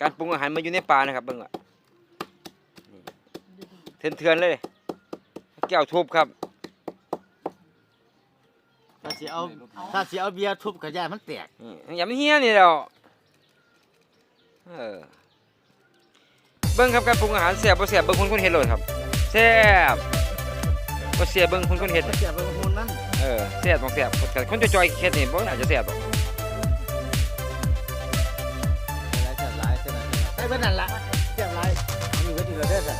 การปรุงอาหารมาอยู่ในป่านะครับเบิ่งอะเถื่อนเถื่อนๆเลย แก้วทุบครับ ถ้าสิเอาถ้าสิเอาเบียร์ทุบกระยามันแตกนี่อย่ามันเฮี้ยนี่แล้วเออเบิ่งครับการปรุงอาหารแซ่บบ่แซ่บเบิ่งคนคนเฮ็ดเลยครับแซ่บบ่แซ่บเบิ่งคนคนเฮ็ดถ้าเสียบเป็นหุ่นมันเออแซ่บบ่แซ่บแต่คนจอยๆเฮ็ดนี่บ่น่าจะแซ่บหรอก บหลายได้เบิ่นั่นละเสียบหลายอันนี้ก็ดีแล้วเด้อจ้ะ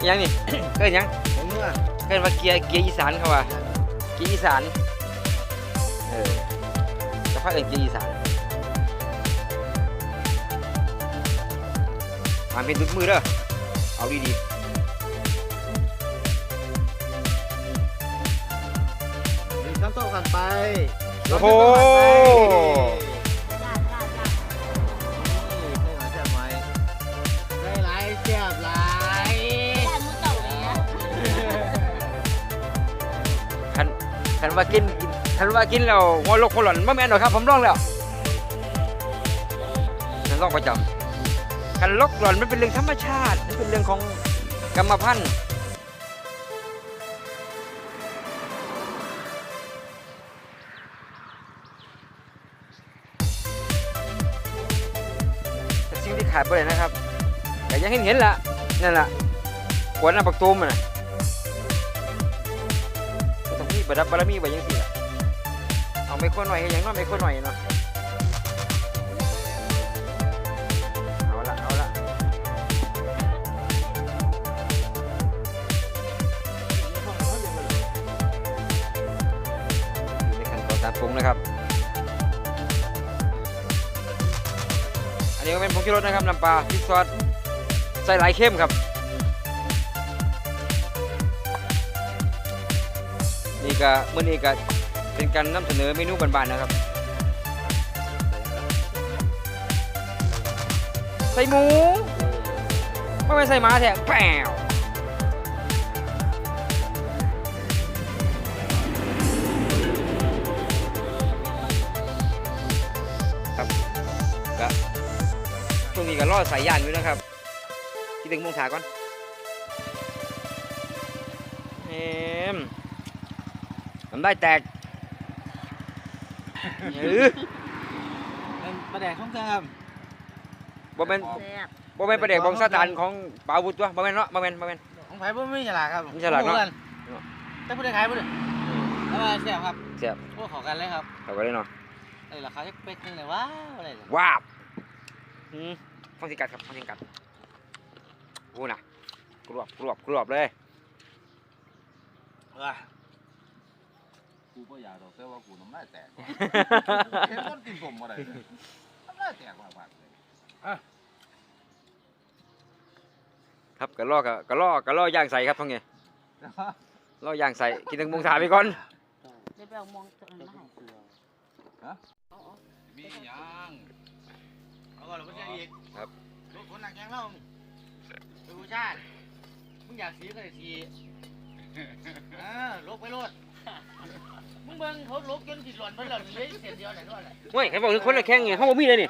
อิหยังนี่เอิ้นหยังผมเมื่อเอิ้นว่าเกียร์เกียร์อีสานเขาว่าเกียร์อีสานเออจะพาเอิ้นเกียร์อีสานมาเป็นดึกมือเด้อเอาดีมีข้าวโต๊ะกันไปๆโอ้โห คันว่ากินคันว่ากินแล้วหัวลกหัวหล่อนบ่แม่นหรอกครับ ผมลองแล้วฉันลองประจำคันลกหล่อนมันเป็นเรื่องธรรมชาติมันเป็นเรื่องของกรรมพันธุ์สิ่งที่ขาดไปเลยนะครับแต่ยังเห็นเห็นละนั่นล่ะขวดน้ำปักตูมอะนะ ก็ต้องมีบบารมีไว้ยังสิล่ะเอาไม่ค่อยหน่อยให้หยังน้อยไม่ค่อยหน่อยเนาะเอาละเอาละอยู่ในขั้นตอนการปรุงนะครับ อันนี้ก็เป็นผงชูรสนะครับน้ำปลาพริกซอสใส่หลายเข้มครับ นี่ก็มื้อนี้ก็เป็นการนำเสนอเมนูบ้านๆนะครับใส่หมูไม่ไปใส่หมาแท้แป้วครับก็ช่วงนี้ก็รอสายยานอยู่นะครับที่ถึงมงถาก่อนเอ็มำได้แตกเออเป็นประแดกของเธอครับบ่แม่นแซ่บบ่แม่นประเด็กของซาตานของปาวุธตัวบ่แม่นเนาะบ่แม่นบ่แม่นของไผ่บ่มีฉลากครับมีฉลากเนอะแต่ผู้ใดขายบ่ได้เอามาเสียบครับเสียบพวกขอกันเลยครับเอาไว้เลยเนาะไอ้ราคาเป๊กๆนึงเลยว้าวอะไรเนี่ยว้าบอืมฟังสิกัดครับฟังสิกัดโอ้น่ะกรวบกรวบกรวบเลยว้า กูก็อยากดอกแต่ว่ากูน้ำลายแตกเห็นคนกินสมอะไรเนี่ยน้ำลายแตกมากๆเลยครับกะล่อกะกะล่อกะล่อย่างใส่ครับท่องไงล่อย่างใส่กินถึงโมงถาไปก่อนเดี๋ยวไปเอามองตัวนั้นมาให้เอาเอามีหยังเอาก่อนเราไม่ใช่อีกครับลูกคนหนักแข็งเราไปบูชาติมึงอยากสีก็ได้สีเออลกไปโลด มึงเบิ่งเขาลกจนสิหล่อนเพิ่นหล่อนเลยเสียเดียวไหนด้วยอะไรเฮ้ยคันบอกเรื่องคนละแข้งไงเฮาบ่มีเลยนี่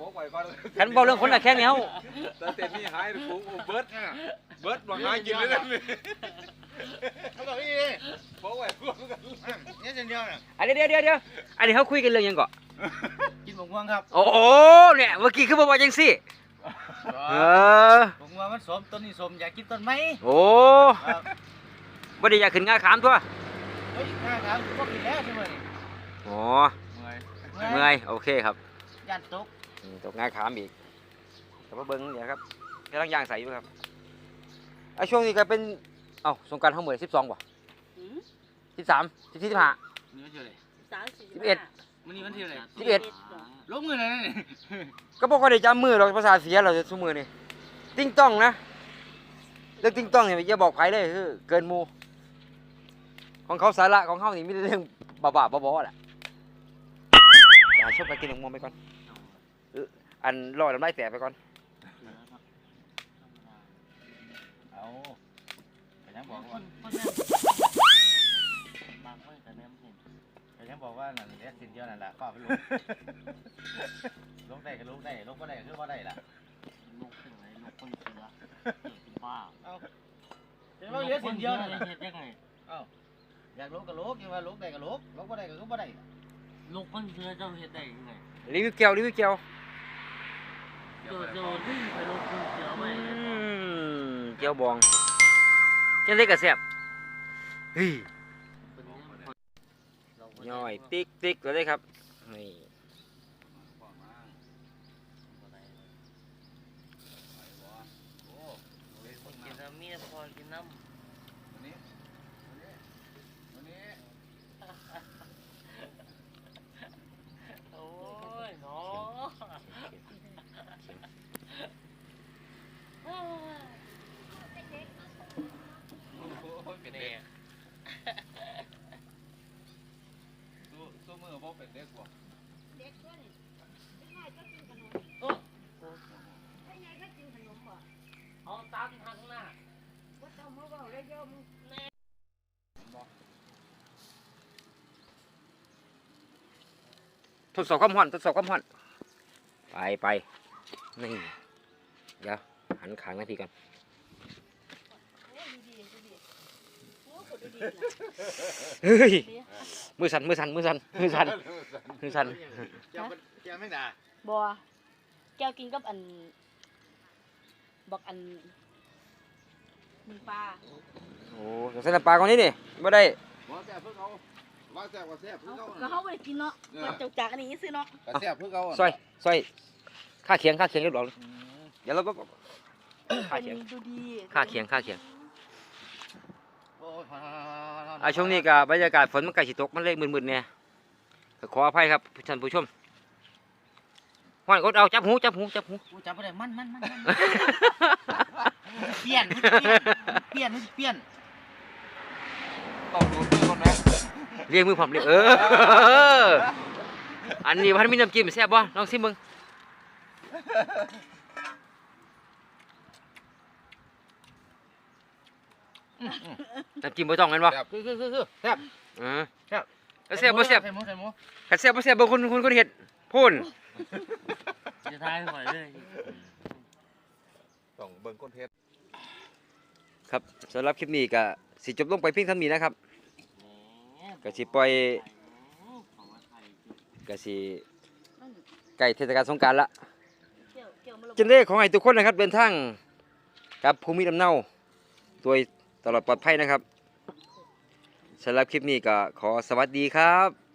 บอกไว้ก่อนคันบอกเรื่องคนละแข้งเนี่ยเฮาแต่เต็มนี่หายกูกูเบิร์ดเนี่ยเบิร์ดบอกหายกินเลยนะนี่เขาบอกนี่บอกไว้พวกกันเนี่ยเสียเดียวน่ะอันเดี๋ยวเดี๋ยวเดี๋ยวอันนี้เขาคุยกันเรื่องหยังก่อนกินหมกม่วงครับ โอ้โหเนี่ยเมื่อกี้คือบอกว่าจังซี่เออหมกม่วงมันสมต้นนี้สมอยากกินต้นไม้โอ้ครั บบ่ได้อยากขึ้นงาขามตัวเฮ้ยข้าครับพวกกินแล้วใช่ไหมอ๋อเมื่อยเมื่อยโอเคครับยันตกอืมตกงาขามอีกแต่ว่าเบิ้งเดี๋ยวครับกำลังย่างใส่อยู่ครับไอ้ช่วงนี้ก็เป็นเอ้าสงกรารห้องเหมือนสิบสองป่ะหืมสิบสามสิบสี่สิบห้านี่มันเท่าไหร่สามสี่สิบเอ็ดมันนี่มันเท่าไหร่สิบเอ็ดลงมือเลยนะนี่ก็บอกว่าได้จำมือเราภาษาทเสียเราจะสมือนี่ติ้งต้องนะเรื่องติ้งต้องเนี่ยอย่าบอกใครเลยคือเกินหมู ของเขาสาระของเขานี่มีแต่เรื่องบ้าๆบอๆแหละอ่าชอบไปกินหนมมวงไปก่อนเอออันรอดน้ำลายแตกไปก่อนเอาไปยังบอกคว่านคนนั้นบางคนแต่แม่ผมเห็นยังบอกว่านั่นเล็ดสินเดียวนั่นแหละข้อไปลงลงได้ก็ลงได้ลงก็ได้คือว่าได้ล่ะลูกเป็นไรลูกคนเสือเป็นบ้าเอาเดี๋ยวว่าเหลือสินเดียวนั่นเฮ็น่ะดยังไงเอ้า อยากลงก็ลงยังว่าลงได้ก็ลงลงก็ได้ก็คือบ่ได้ลูกคนเสือเจ้าเฮ็ดได้ยังไงรีวิวเกียวรีวิวเกียวเจ้าเจ้าที่ไปลูกคนเสือไว้อืมเกียวบองเจ้าเล็กกระแซบเฮ้ยย่อยติ๊กติ๊กเลยได้ครับนี่คนกินน้ำมีพอกินน้วันนี้วันนี้ำโอ้ยเนาะ โอ้ย เป็นเด็เด็กกสู้สู้มือบ่เป็นเด็กกว่าเด็กตัวนี่เด็กน้อยก็กินขนมโอ้ไอ้ไงก็กินขนมบ่เอาตามทางหน้าบ่ต้องมาเว้าเลยโยมทดสอบความร้อนทดสอบความร้อน ไปไปนี่ เดี๋ยวหันขางหน้าพี่ก่อน โอ้ยดีดีดีโอ้กดดีนะ เฮ้ยมือสั่นมือสั่นมือสั่นมือสั่นมือสั่นเจ้าเป็นเจ้าไม่ด่าบ่แก้วกินกับอันบอกอันมีปลาโอ้ใส่น้ำปลาก่อนนี่นี่ไม่ได้ว่าแซ่บเพื่อเขาว่าแซ่บว่าแซ่บเพื่อเขาก็เขาไปกินเนาะมันจกจากอันนี้ซื้อเนาะก็แซ่บเพื่อเขาซอยซอยค่าเคียงค่าเคียงเรียบร้อยเดี๋ยวเราก็ค่าเป็นเคียงดูดีค่าเคียงค่าเคียงโอ้ยอ่าช่วงนี้ก็บบรรยากาศฝนมันใกล้สิตกมันเลยมึนๆเนี่ยก็ขออภัยครับท่านผู้ชมห้อยกดเอาจับหูจับหูจับหูกูจับบ่ได้มันมันมันมันเปลี่ยนเปลี่ยนเปลี่ยนต้องดูมือคนนะเรียงมือผมเรียงเออ อันนี้พันมีน้ำจิ้มแซ่บบ่ลองชิมมึง น้ำจิ้มบ่ต้องกันบ่แซ่บคือคือคือคือแซ่บอือแซ่บแล้วแซ่บบ่แซ่บใส่หมูใส่หมูคันแซ่บบ่แซ่บบ่คนคนคนเฮ็ดพูนจะทายหอยเลยต้องเบิ่งก้นเพชรครับสำหรับคลิปนี้ก็สิจบลงไปเพียงเท่านี้นะครับก็สิปล่อยก็สิใกล้เทศกาลสงกรานต์ละเกี่ยวเกี่ยวมาลงจันเล่ขอให้ทุกคนนะครับเดินทางกับภูมิลำเนาโดย ตลอดปลอดภัยนะครับสำหรับคลิปนี้ก็ขอสวัสดีครับ